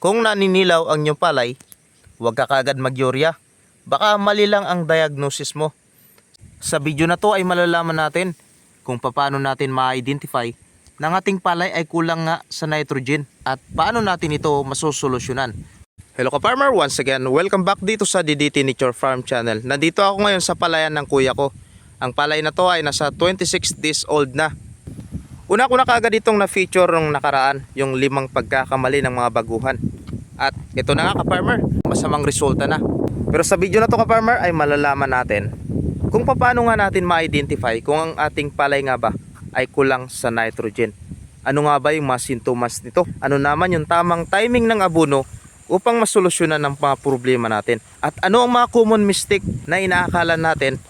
Kung naninilaw ang iyong palay, huwag ka kagad mag-urea. Baka mali lang ang diagnosis mo. Sa video na to ay malalaman natin kung paano natin ma-identify ang ating palay ay kulang nga sa nitrogen at paano natin ito masusolusyonan. Hello ka farmer, once again, welcome back dito sa DDT Nature Farm Channel. Nandito ako ngayon sa palayan ng kuya ko. Ang palay na to ay nasa 26 days old na. Una ko na kaagad itong na-feature nung nakaraan, yung limang pagkakamali ng mga baguhan. At ito na nga ka-farmer, masamang resulta na. Pero sa video na to ka-farmer ay malalaman natin kung paano nga natin ma-identify kung ang ating palay nga ba ay kulang sa nitrogen. Ano nga ba yung mga sintomas nito? Ano naman yung tamang timing ng abono upang masolusyonan ang mga problema natin? At ano ang mga common mistake na inaakala natin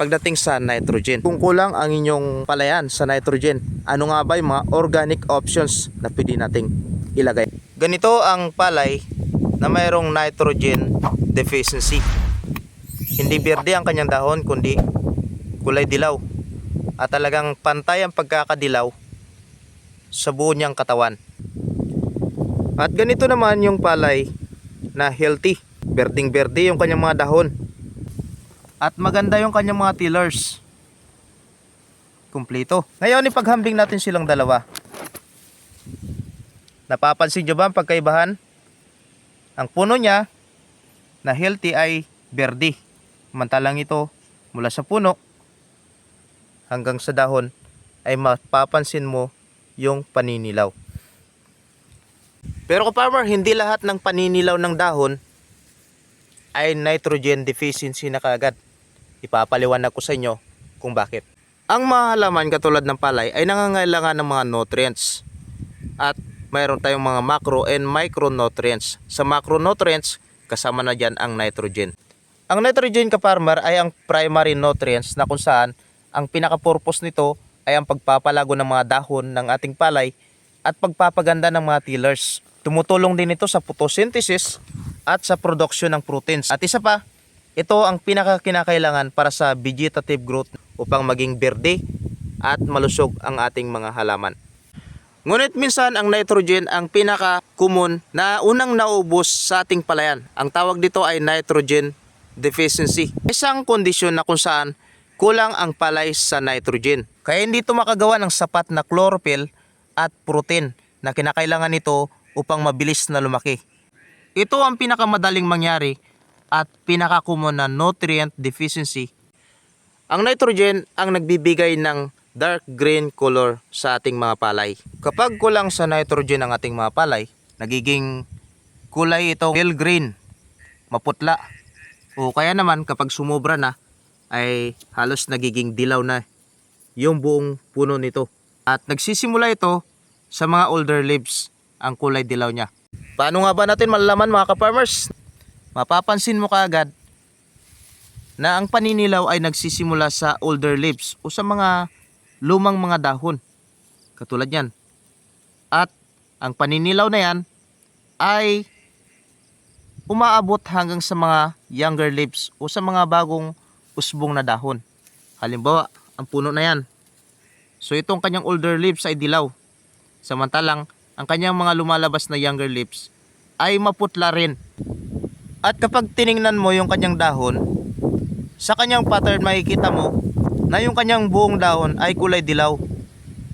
pagdating sa nitrogen. Kung kulang ang inyong palayan sa nitrogen, ano nga ba yung mga organic options na pwede nating ilagay? Ganito ang palay na mayroong nitrogen deficiency. Hindi berde ang kanyang dahon kundi kulay dilaw. At talagang pantay ang pagkakadilaw sa buo niyang katawan. At ganito naman yung palay na healthy. Berding berde yung kanyang mga dahon. At maganda yung kanyang mga tillers. Kumpleto. Ngayon ipaghambing natin silang dalawa. Napapansin nyo ba ang pagkaibahan? Ang puno niya na healthy ay berde. Mantalang ito mula sa puno hanggang sa dahon ay mapapansin mo yung paninilaw. Pero farmer, hindi lahat ng paninilaw ng dahon ay nitrogen deficiency na kaagad. Ipapaliwanag ko sa inyo kung bakit. Ang mga halaman katulad ng palay ay nangangailangan ng mga nutrients. At mayroon tayong mga macro and micronutrients. Sa macronutrients, kasama na dyan ang nitrogen. Ang nitrogen ka farmer ay ang primary nutrients na kung saan ang pinaka-purpose nito ay ang pagpapalago ng mga dahon ng ating palay at pagpapaganda ng mga tillers. Tumutulong din ito sa photosynthesis at sa production ng proteins. At isa pa, ito ang pinakakinakailangan para sa vegetative growth upang maging berde at malusog ang ating mga halaman. Ngunit minsan ang nitrogen ang pinaka-common na unang naubos sa ating palayan. Ang tawag dito ay nitrogen deficiency. Isang kondisyon na kung saan kulang ang palay sa nitrogen. Kaya hindi ito makagawa ng sapat na chlorophyll at protein na kinakailangan nito upang mabilis na lumaki. Ito ang pinakamadaling mangyari at pinaka-common na nutrient deficiency. Ang nitrogen ang nagbibigay ng dark green color sa ating mga palay. Kapag kulang sa nitrogen ang ating mga palay, nagiging kulay ito pale green, maputla. O kaya naman kapag sumobra na, ay halos nagiging dilaw na yung buong puno nito. At nagsisimula ito sa mga older leaves, ang kulay dilaw niya. Paano nga ba natin malalaman mga ka-farmers? Mapapansin mo kaagad na ang paninilaw ay nagsisimula sa older leaves o sa mga lumang mga dahon. Katulad yan. At ang paninilaw na yan ay umaabot hanggang sa mga younger leaves o sa mga bagong usbong na dahon. Halimbawa, ang puno na yan. So itong kanyang older leaves ay dilaw. Samantalang ang kanyang mga lumalabas na younger leaves ay maputla rin. At kapag tiningnan mo yung kanyang dahon, sa kanyang pattern makikita mo na yung kanyang buong dahon ay kulay dilaw.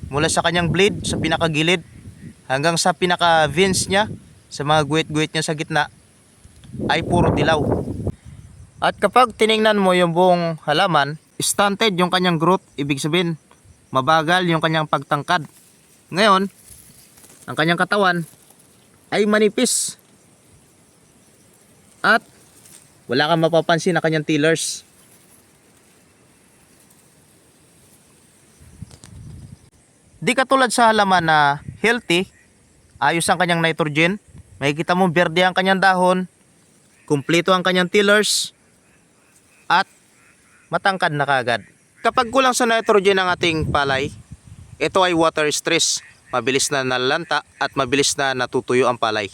Mula sa kanyang blade, sa pinakagilid, hanggang sa pinaka veins niya, sa mga guwit-guwit niya sa gitna, ay puro dilaw. At kapag tiningnan mo yung buong halaman, stunted yung kanyang growth, ibig sabihin, mabagal yung kanyang pagtangkad. Ngayon, ang kanyang katawan ay manipis. At wala kang mapapansin na kanyang tillers. Di katulad sa halaman na healthy, ayos ang kanyang nitrogen, makikita mo berde ang kanyang dahon, kumpleto ang kanyang tillers, at matangkad na kagad. Kapag kulang sa nitrogen ang ating palay, ito ay water stress. Mabilis na nalalanta at mabilis na natutuyo ang palay.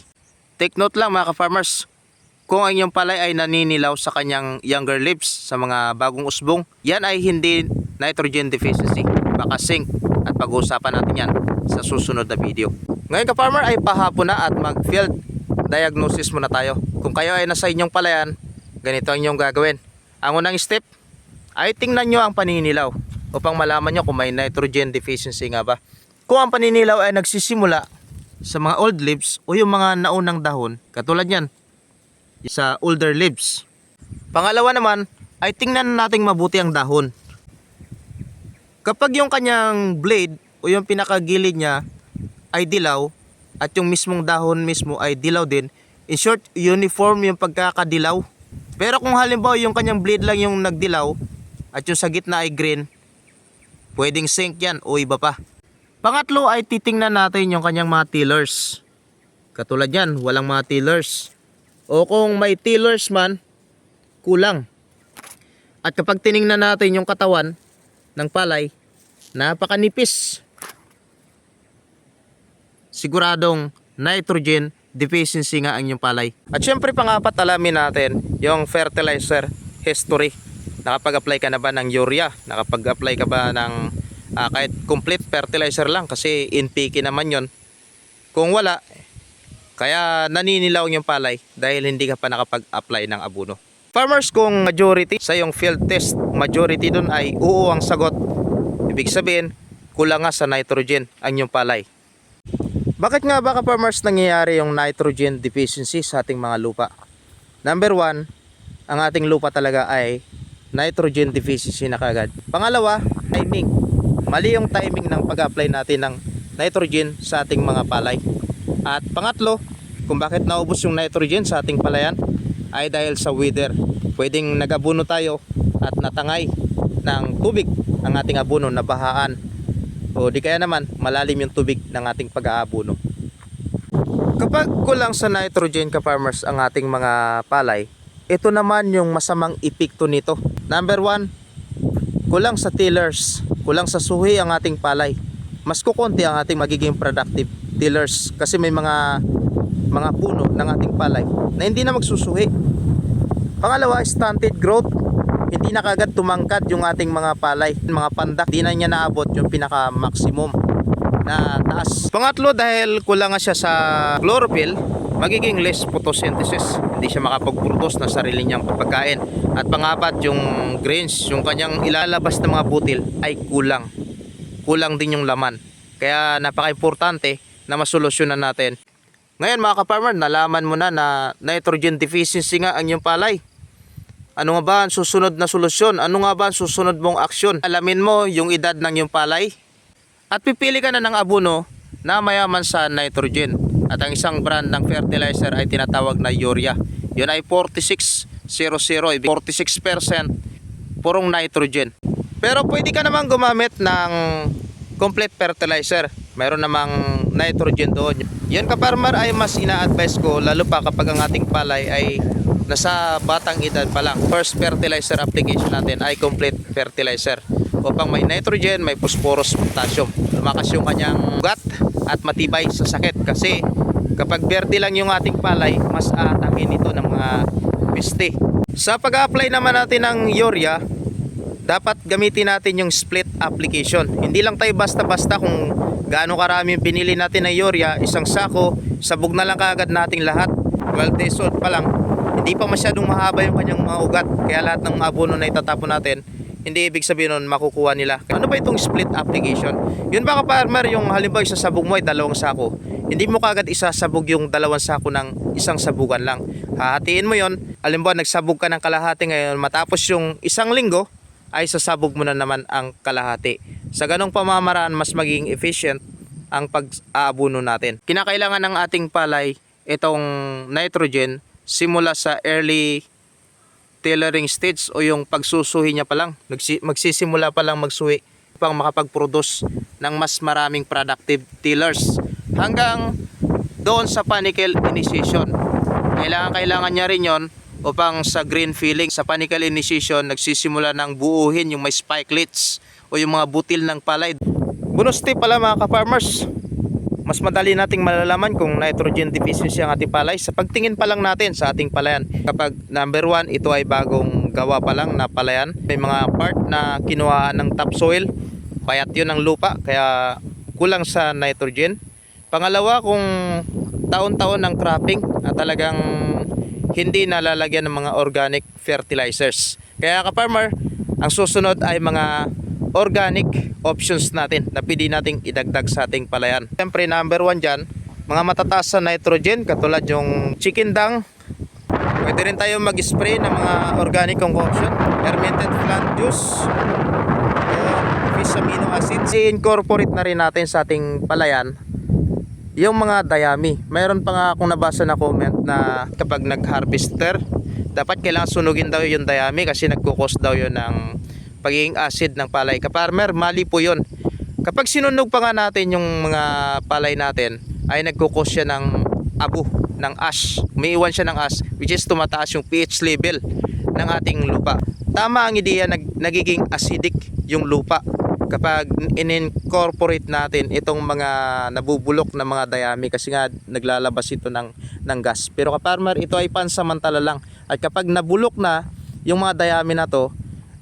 Take note lang mga ka-farmers, kung ang inyong palay ay naninilaw sa kanyang younger leaves sa mga bagong usbong, yan ay hindi nitrogen deficiency, baka zinc at pag-uusapan natin yan sa susunod na video. Ngayon ka-farmer ay pahapon na at mag-field diagnosis muna tayo. Kung kayo ay nasa inyong palayan, ganito ang inyong gagawin. Ang unang step ay tingnan nyo ang paninilaw upang malaman nyo kung may nitrogen deficiency nga ba. Kung ang paninilaw ay nagsisimula sa mga old leaves o yung mga naunang dahon, katulad yan, sa older leaves. Pangalawa naman ay tingnan nating mabuti ang dahon. Kapag yung kanyang blade o yung pinakagilid niya ay dilaw at yung mismong dahon mismo ay dilaw din, in short, uniform yung pagkakadilaw. Pero kung halimbawa yung kanyang blade lang yung nagdilaw at yung sa gitna ay green, pwedeng sink yan o iba pa. Pangatlo ay titingnan natin yung kanyang mga tillers. Katulad yan, walang mga tillers. O kung may tillers man, kulang. At kapag tiningnan natin yung katawan ng palay, napakanipis. Siguradong nitrogen deficiency nga ang inyong palay. At syempre pangapat alamin natin yung fertilizer history. Nakapag-apply ka na ba ng urea? Nakapag-apply ka ba ng ah, kahit complete fertilizer lang kasi NPK naman yon. Kung wala, kaya naninilaw yung palay dahil hindi ka pa nakapag-apply ng abono. Farmers kung majority sa yung field test, majority dun ay oo ang sagot. Ibig sabihin, kulang nga sa nitrogen ang yung palay. Bakit nga ba ka-farmers nangyayari yung nitrogen deficiency sa ating mga lupa? Number one, ang ating lupa talaga ay nitrogen deficiency na kagad. Pangalawa, timing. Mali yung timing ng pag-apply natin ng nitrogen sa ating mga palay. At pangatlo, kung bakit naubos yung nitrogen sa ating palayan ay dahil sa weather. Pwedeng nagabuno tayo at natangay ng tubig ang ating abuno na bahaan o di kaya naman malalim yung tubig ng ating pag-aabuno. Kapag kulang sa nitrogen ka farmers ang ating mga palay, ito naman yung masamang epekto nito. Number one, kulang sa tillers, kulang sa suhi ang ating palay. Mas kukonti ang ating magiging productive tillers kasi may mga mga puno ng ating palay na hindi na magsusuhi. Pangalawa, stunted growth. Hindi na kagad tumangkad yung ating mga palay, mga pandak. Hindi na niya naabot yung pinaka-maximum na taas. Pangatlo, dahil kulang siya sa chlorophyll, magiging less photosynthesis. Hindi siya makapag-produce ng sarili niyang pagkain. At pangapat, yung grains, yung kanyang ilalabas na mga butil ay kulang. Kulang din yung laman. Kaya napaka-importante na masolusyonan natin. Ngayon mga ka-farmer, nalaman mo na na nitrogen deficiency nga ang iyong palay. Ano nga ba ang susunod na solusyon? Ano nga ba ang susunod mong aksyon? Alamin mo yung edad ng iyong palay. At pipili ka na ng abono na mayaman sa nitrogen. At ang isang brand ng fertilizer ay tinatawag na urea. Yun ay 4600, ibig 46% purong nitrogen. Pero pwede ka naman gumamit ng complete fertilizer. Mayroon namang nitrogen doon. Yun ka farmer ay mas ina-advise ko lalo pa kapag ang ating palay ay nasa batang edad pa lang. First fertilizer application natin ay complete fertilizer. Upang may nitrogen, may phosphorus, potassium. Lumakas yung kanyang ugat at matibay sa sakit. Kasi kapag verde lang yung ating palay, mas aatakin ito ng mga peste. Sa pag-apply naman natin ng urea, dapat gamitin natin yung split application. Hindi lang tayo basta-basta kung gaano karami yung binili natin ng urea, isang sako, sabog na lang kaagad nating lahat. 12 days pa lang, hindi pa masyadong mahaba yung kanyang mga ugat. Kaya lahat ng mga abono na itatapon natin, hindi ibig sabihin nun makukuha nila. Ano ba itong split application? Yun ba ka-farmer, yung halimbawa isasabog mo ay dalawang sako. Hindi mo kagad isasabog yung dalawang sako ng isang sabugan lang. Hahatiin mo yon. Halimbawa nagsabog ka ng kalahati ngayon, matapos yung isang linggo, ay sasabog mo na naman ang kalahati. Sa ganong pamamaraan, mas maging efficient ang pag-aabuno natin. Kinakailangan ng ating palay itong nitrogen simula sa early tailoring stage o yung pagsusuhi niya pa lang. Magsisimula pa lang magsuhi pang makapag-produce ng mas maraming productive tillers hanggang doon sa panicle initiation. Kailangan kailangan niya rin yon upang sa green filling sa panicle initiation nagsisimula ng buuhin yung may spikelets o yung mga butil ng palay. Bonus tip pala mga ka-farmers, mas madali nating malalaman kung nitrogen deficiency ang ating palay sa pagtingin pa lang natin sa ating palayan. Kapag number one, ito ay bagong gawa pa lang na palayan. May mga part na kinuhaan ng topsoil, payat yun ang lupa, kaya kulang sa nitrogen. Pangalawa, kung taon-taon ng cropping at talagang hindi nalalagyan ng mga organic fertilizers. Kaya ka-farmer, ang susunod ay mga organic options natin na pwede nating idagdag sa ating palayan. Siyempre, number one dyan, mga matataas sa nitrogen katulad yung chicken dung. Pwede rin tayo mag-spray ng mga organic concoction, fermented plant juice, fish amino acids. I-incorporate na rin natin sa ating palayan yung mga dayami. Mayroon pa nga akong nabasa na comment na kapag nag-harvester, dapat kailangan sunugin daw yung dayami kasi nagkukos daw yun ng pagiging acid ng palay. Kaparmer, mali po yun. Kapag sinunog pa nga natin yung mga palay natin, ay nagkukos siya ng abo, ng ash. Umiiwan siya ng ash, which is tumataas yung pH level ng ating lupa. Tama ang ideya, nag, nagiging acidic yung lupa kapag in-incorporate natin itong mga nabubulok na mga dayami kasi nga naglalabas ito ng, ng gas. Pero kaparmer, ito ay pansamantala lang. At kapag nabulok na yung mga dayami na to,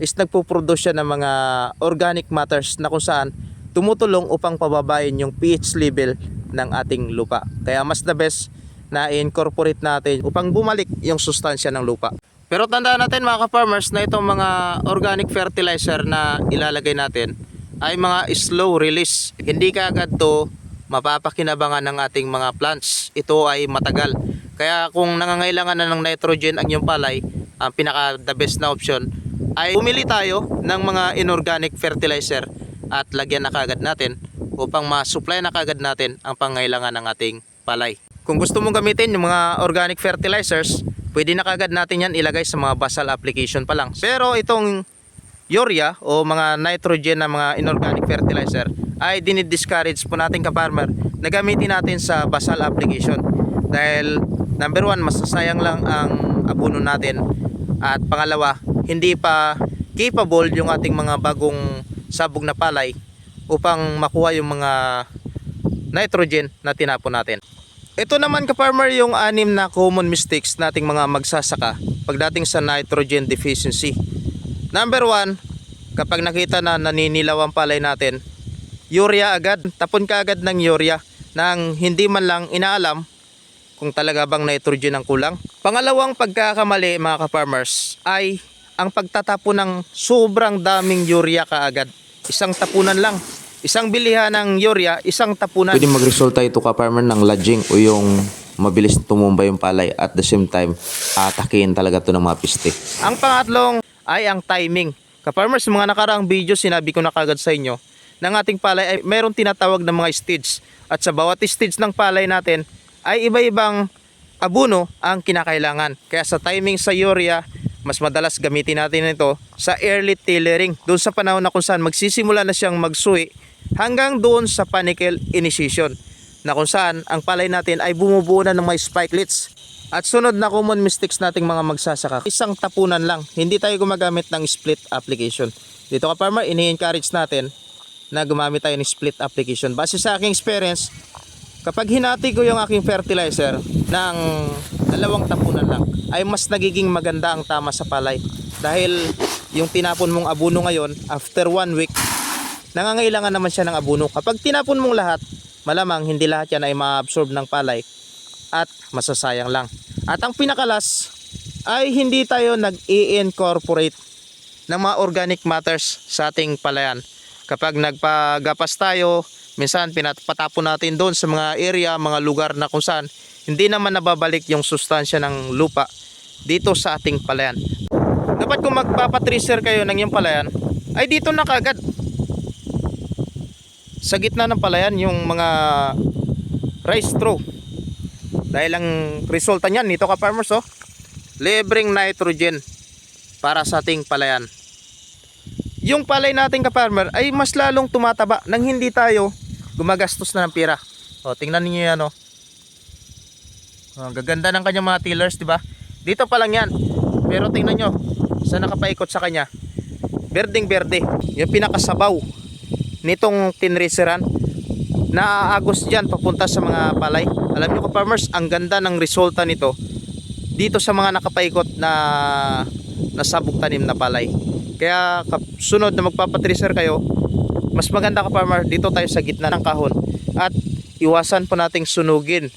is nagpo-produce siya ng mga organic matters na kung saan tumutulong upang pababain yung pH level ng ating lupa. Kaya mas the best na i-incorporate natin upang bumalik yung sustansya ng lupa. Pero tandaan natin mga ka-farmers na itong mga organic fertilizer na ilalagay natin ay mga slow release. Hindi kaagad to mapapakinabangan ng ating mga plants. Ito ay matagal. Kaya kung nangangailangan na ng nitrogen ang iyong palay, ang pinaka the best na option ay bumili tayo ng mga inorganic fertilizer at lagyan na kagad natin upang ma-supply na kagad natin ang pangailangan ng ating palay. Kung gusto mong gamitin yung mga organic fertilizers, pwede na kagad natin yan ilagay sa mga basal application pa lang. Pero itong urea o mga nitrogen na mga inorganic fertilizer ay dinidiscourage po natin ka-farmer na gamitin natin sa basal application. Dahil number one, masasayang lang ang abono natin. At pangalawa, hindi pa capable yung ating mga bagong sabog na palay upang makuha yung mga nitrogen na tinapon natin. Ito naman ka-farmer yung anim na common mistakes nating mga magsasaka pagdating sa nitrogen deficiency. Number one, kapag nakita na naninilaw ang palay natin, urea agad, tapon ka agad ng urea nang hindi man lang inaalam kung talaga bang nitrogen ang kulang. Pangalawang pagkakamali mga ka-farmers ay ang pagtatapon ng sobrang daming urea kaagad. Isang tapunan lang. Isang bilihan ng urea, isang tapunan. Pwede magresulta ito ka farmer ng lodging o yung mabilis tumumba yung palay at the same time atakihin talaga to ng mga piste. Ang pangatlong ay ang timing. Ka-farmers, mga nakaraang video sinabi ko na kagad sa inyo ng ating palay ay mayroong tinatawag na mga stage. At sa bawat stage ng palay natin ay iba-ibang abuno ang kinakailangan. Kaya sa timing sa urea, mas madalas gamitin natin ito sa early tillering. Doon sa panahon na kung saan magsisimula na siyang magsuwi hanggang doon sa panicle initiation na kung saan ang palay natin ay bumubuo na ng mga spikelets at sunod na common mistakes nating mga magsasaka, isang tapunan lang. Hindi tayo gumagamit ng split application. Dito ka farmer, ini-encourage natin na gumamit tayo ng split application. Base sa aking experience, kapag hinati ko yung aking fertilizer ng dalawang tapunan lang, ay mas nagiging maganda ang tama sa palay. Dahil yung tinapon mong abuno ngayon, after one week, nangangailangan naman siya ng abuno. Kapag tinapon mong lahat, malamang hindi lahat yan ay ma-absorb ng palay at masasayang lang. At ang pinakalas ay hindi tayo nag-i-incorporate ng mga organic matters sa ating palayan. Kapag nagpagapas tayo, minsan pinapatapon natin doon sa mga area, mga lugar na kung saan hindi naman nababalik yung sustansya ng lupa dito sa ating palayan. Dapat kung magpapatracer kayo ng yung palayan, ay dito na kagad. Sa gitna ng palayan yung mga rice straw. Dahil ang resulta niyan, nito ka farmers oh, libreng nitrogen para sa ating palayan. Yung palay natin ka farmer ay mas lalong tumataba nang hindi tayo gumagastos na ng pira. O, tingnan niyo yan oh. Ang gaganda ng kanyang mga tillers, di ba? Dito pa lang yan. Pero tingnan nyo, sa nakapaikot sa kanya, berdeng berde, yung pinakasabaw nitong tinreseran naaagos dyan papunta sa mga palay. Alam nyo ko farmers, ang ganda ng resulta nito dito sa mga nakapaikot na nasabog tanim na palay. Kaya sunod na magpapatracer kayo, mas maganda ka farmer dito tayo sa gitna ng kahon at iwasan po nating sunugin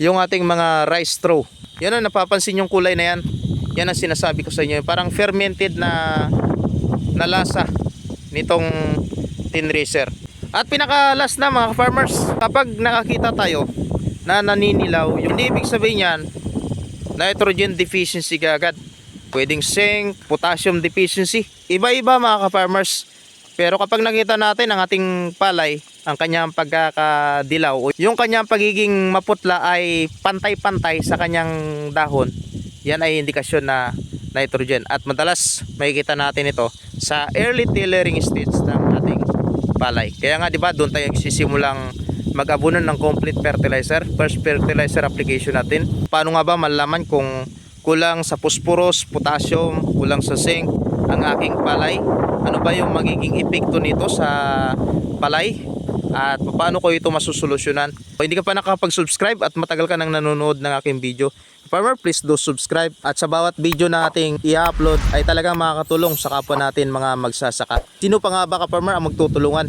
yung ating mga rice straw. Yan ang napapansin yung kulay na yan. Yan ang sinasabi ko sa inyo. Parang fermented na, na lasa nitong tin racer. At pinaka last na mga farmers, kapag nakakita tayo na naninilaw, yung ibig sabihin yan, nitrogen deficiency kagad. Pwedeng zinc, potassium deficiency. Iba-iba mga ka-farmers. Pero kapag nakita natin ang ating palay, ang kanyang pagkakadilaw, yung kanyang pagiging maputla ay pantay-pantay sa kanyang dahon, yan ay indikasyon na nitrogen. At madalas makikita natin ito sa early tillering stage ng palay. Kaya nga 'di ba doon tayo sisimulang mag-abuno ng complete fertilizer, first fertilizer application natin. Paano nga ba malalaman kung kulang sa phosphorus, potassium, kulang sa zinc ang aking palay? Ano ba yung magiging epekto nito sa palay? At paano ko ito masusolusyonan? Kung hindi ka pa nakapag-subscribe at matagal ka nang nanonood ng aking video, Farmer, please do subscribe. At sa bawat video na ating i-upload ay talagang makakatulong sa kapwa natin mga magsasaka. Sino pa nga ba ka-farmer ang magtutulungan?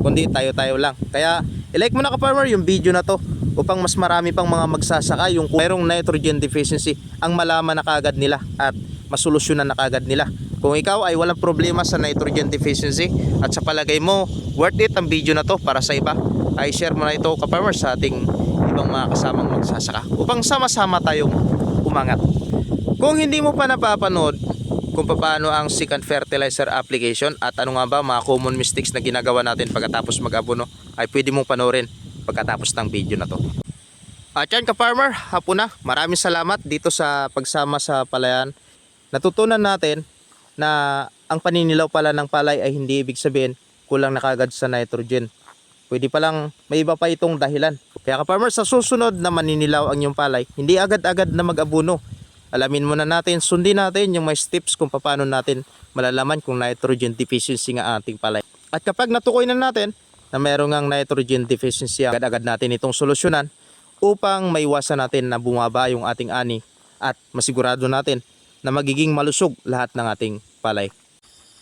Kundi tayo-tayo lang. Kaya i-like mo na ka-farmer yung video na to upang mas marami pang mga magsasaka yung mayroong nitrogen deficiency ang malaman na kagad nila at masolusyonan na kagad nila. Kung ikaw ay walang problema sa nitrogen deficiency at sa palagay mo worth it ang video na to para sa iba, ay share mo na ito ka-farmer sa ating ibang mga kasamang magsasaka upang sama-sama tayong umangat. Kung hindi mo pa napapanood kung paano ang second fertilizer application at ano nga ba mga common mistakes na ginagawa natin pagkatapos mag-abono ay pwede mong panoorin pagkatapos ng video na to. At yan ka-farmer, hapon na. Maraming salamat dito sa pagsama sa palayan. Natutunan natin na ang paninilaw pala ng palay ay hindi ibig sabihin kulang na kagad sa nitrogen. Pwede palang may iba pa itong dahilan. Kaya ka-farmer, sa susunod na maninilaw ang iyong palay, hindi agad-agad na mag-abuno. Alamin muna natin, sundin natin yung may steps kung paano natin malalaman kung nitrogen deficiency nga ating palay. At kapag natukoy na natin na mayroong ang nitrogen deficiency, agad-agad natin itong solusyonan upang maiwasan natin na bumaba yung ating ani at masigurado natin na magiging malusog lahat ng ating palay.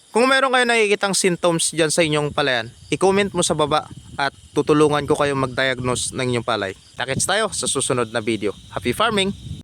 Kung meron kayo nakikitang symptoms dyan sa inyong palayan, i-comment mo sa baba at tutulungan ko kayong mag-diagnose ng inyong palay. Takits tayo sa susunod na video. Happy farming!